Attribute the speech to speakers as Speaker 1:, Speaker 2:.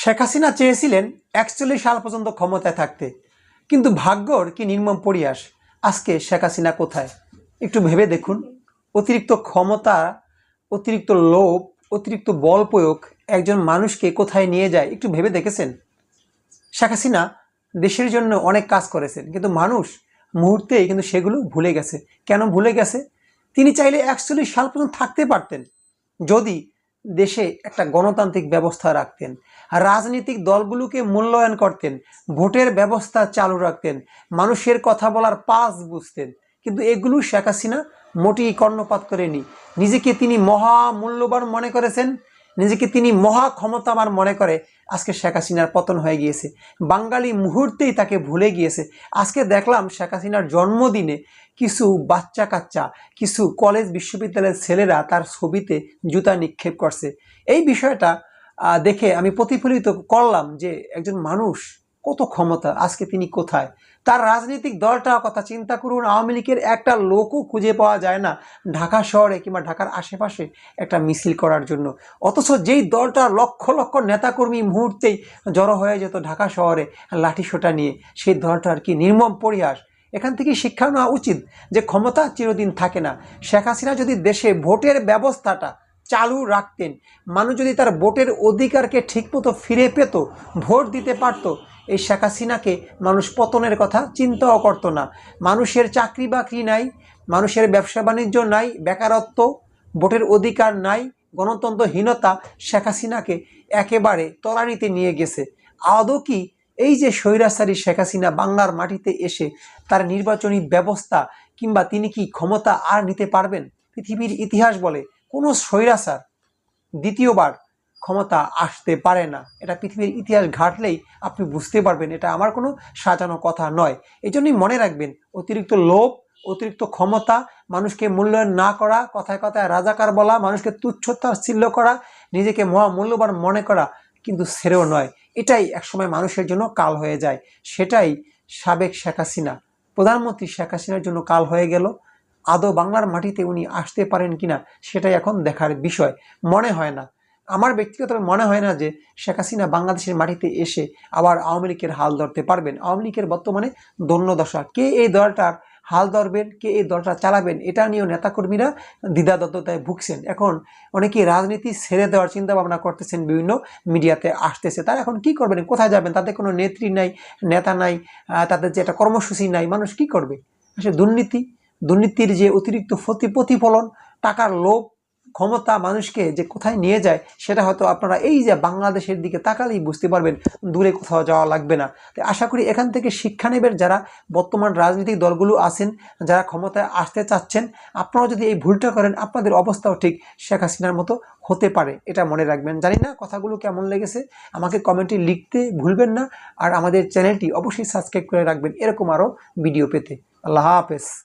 Speaker 1: শেখ হাসিনা চেয়েছিলেন একচল্লিশ সাল পর্যন্ত ক্ষমতায় থাকতে। কিন্তু ভাগ্যর কি নির্মম পরিয়াস আজকে শেখ হাসিনা কোথায়? একটু ভেবে দেখুন। অতিরিক্ত ক্ষমতা, অতিরিক্ত লোভ, অতিরিক্ত বল প্রয়োগ একজন মানুষকে কোথায় নিয়ে যায় একটু ভেবে দেখেছেন? শেখ হাসিনা দেশের জন্য অনেক কাজ করেছেন, কিন্তু মানুষ মুহূর্তেই কিন্তু সেগুলো ভুলে গেছে। কেন ভুলে গেছে? তিনি চাইলে একচল্লিশ সাল পর্যন্ত থাকতে পারতেন। যদি দেশে একটা গণতান্ত্রিক ব্যবস্থা রাখতেন। রাজনৈতিক দলগুলোকে মূল্যায়ন করতেন, ভোটের ব্যবস্থা চালু রাখতেন, মানুষের কথা বলার পাস বুঝতেন। কিন্তু এগুলো শেখ হাসিনা মোটেই কর্ণপাত করেনি। নিজেকে তিনি মহা মূল্যবান মনে করেছেন। নিজেকে তিনি মহা ক্ষমতাবান মনে করে আজকে শেখ হাসিনার পতন হয়ে গিয়েছে। বাঙালি মুহূর্তেই তাকে ভুলে গিয়েছে। আজকে দেখলাম শেখ হাসিনার জন্মদিনে কিছু বাচ্চা কাচ্চা কিছু কলেজ বিশ্ববিদ্যালয়ের ছেলেরা তার ছবিতে জুতা নিক্ষেপ করছে। এই বিষয়টা দেখে আমি প্রতিফলিত করলাম যে একজন মানুষ কত ক্ষমতা, আজকে তিনি কোথায়? তার রাজনৈতিক দলটার কথা চিন্তা করুন, আওয়ামী লীগের একটা লোকও খুঁজে পাওয়া যায় না ঢাকা শহরে কিংবা ঢাকার আশেপাশে একটা মিছিল করার জন্য। অথচ যেই দলটা লক্ষ লক্ষ নেতাকর্মী মুহূর্তেই জড়ো হয়ে যেত ঢাকা শহরে লাঠিসোঁটা নিয়ে, সেই দলটার কি নির্মম পরিহাস? এখান থেকে শিক্ষা নেওয়া উচিত যে ক্ষমতা চিরদিন থাকে না। শেখ হাসিনা যদি দেশে ভোটের ব্যবস্থাটা চালু রাখতেন। মানুষ যদি তার ভোটের অধিকারকে ঠিকমতো ফিরে পেত, ভোট দিতে পারত, এই শেখ হাসিনাকে মানুষ পতনের কথা চিন্তাও করতো না। মানুষের চাকরি বাকরি নাই, মানুষের ব্যবসা বাণিজ্য নাই, বেকারত্ব, ভোটের অধিকার নাই, গণতন্ত্রহীনতা শেখ হাসিনাকে একেবারে তলানিতে নিয়ে গেছে। আদৌ কি এই যে স্বৈরাচারী শেখ হাসিনা বাংলার মাটিতে এসে তার নির্বাচনী ব্যবস্থা কিংবা তিনি কি ক্ষমতা আর নিতে পারবেন? পৃথিবীর ইতিহাস বলে কোনো স্বৈরাচার দ্বিতীয়বার ক্ষমতা আসতে পারে না। এটা পৃথিবীর ইতিহাস ঘাটলেই আপনি বুঝতে পারবেন, এটা আমার কোনো সাজানো কথা নয়। এই জন্যই মনে রাখবেন, অতিরিক্ত লোভ, অতিরিক্ত ক্ষমতা, মানুষকে মূল্যায়ন না করা, কথায় কথায় রাজাকার বলা, মানুষকে তুচ্ছতাচ্ছিল্য করা, নিজেকে মহা মূল্যবান মনে করা কিন্তু সেরেও নয়। এটাই একসময় মানুষের জন্য কাল হয়ে যায়। সেটাই সাবেক শেখ হাসিনা, প্রধানমন্ত্রী শেখ হাসিনার জন্য কাল হয়ে গেল। আদৌ বাংলার মাটিতে উনি আসতে পারেন কিনা সেটাই এখন দেখার বিষয়। মনে হয় না। আমার ব্যক্তিগতভাবে মনে হয় না যে শেখ হাসিনা বাংলাদেশের মাটিতে এসে আবার আওয়ামী লীগের হাল ধরতে পারবেন। আওয়ামী লীগের বর্তমানে দন্যদশা কে এই দলটার হাল ধরবেন, কে এই দলটা চালাবেন, এটা নিয়েও নেতাকর্মীরা দ্বিধাদত্ততায় ভুগছেন। এখন অনেকেই রাজনীতি ছেড়ে দেওয়ার চিন্তা ভাবনা করতেছেন, বিভিন্ন মিডিয়াতে আসতেছে। তারা এখন কি করবেন? কোথায় যাবেন? তাদের কোনো নেত্রী নাই, নেতা নাই তাদের যে একটা কর্মসূচি নাই, মানুষ কি করবে? আসলে দুর্নীতি দুর্নীতির যে অতিরিক্ত প্রতি- প্রতিফলন, টাকার লোভ, ক্ষমতা মানুষকে যে কোথায় নিয়ে যায়, সেটা হয়তো আপনারা এই যে বাংলাদেশের দিকে তাকালেই বুঝতে পারবেন, দূরে কোথাও যাওয়া লাগবে না। তো আশা করি এখান থেকে শিক্ষা নেবেন যারা বর্তমান রাজনৈতিক দলগুলো আছেন, যারা ক্ষমতায় আসতে চাচ্ছেন, আপনারা যদি এই ভুলটা করেন, আপনাদের অবস্থাও ঠিক শেখ হাসিনার মতো হতে পারে, এটা মনে রাখবেন। জানি না কথাগুলো কেমন লেগেছে, আমাকে কমেন্টে লিখতে ভুলবেন না, আর আমাদের চ্যানেলটি অবশ্যই সাবস্ক্রাইব করে রাখবেন, এরকম আরও ভিডিও পেতে। আল্লাহ হাফেজ।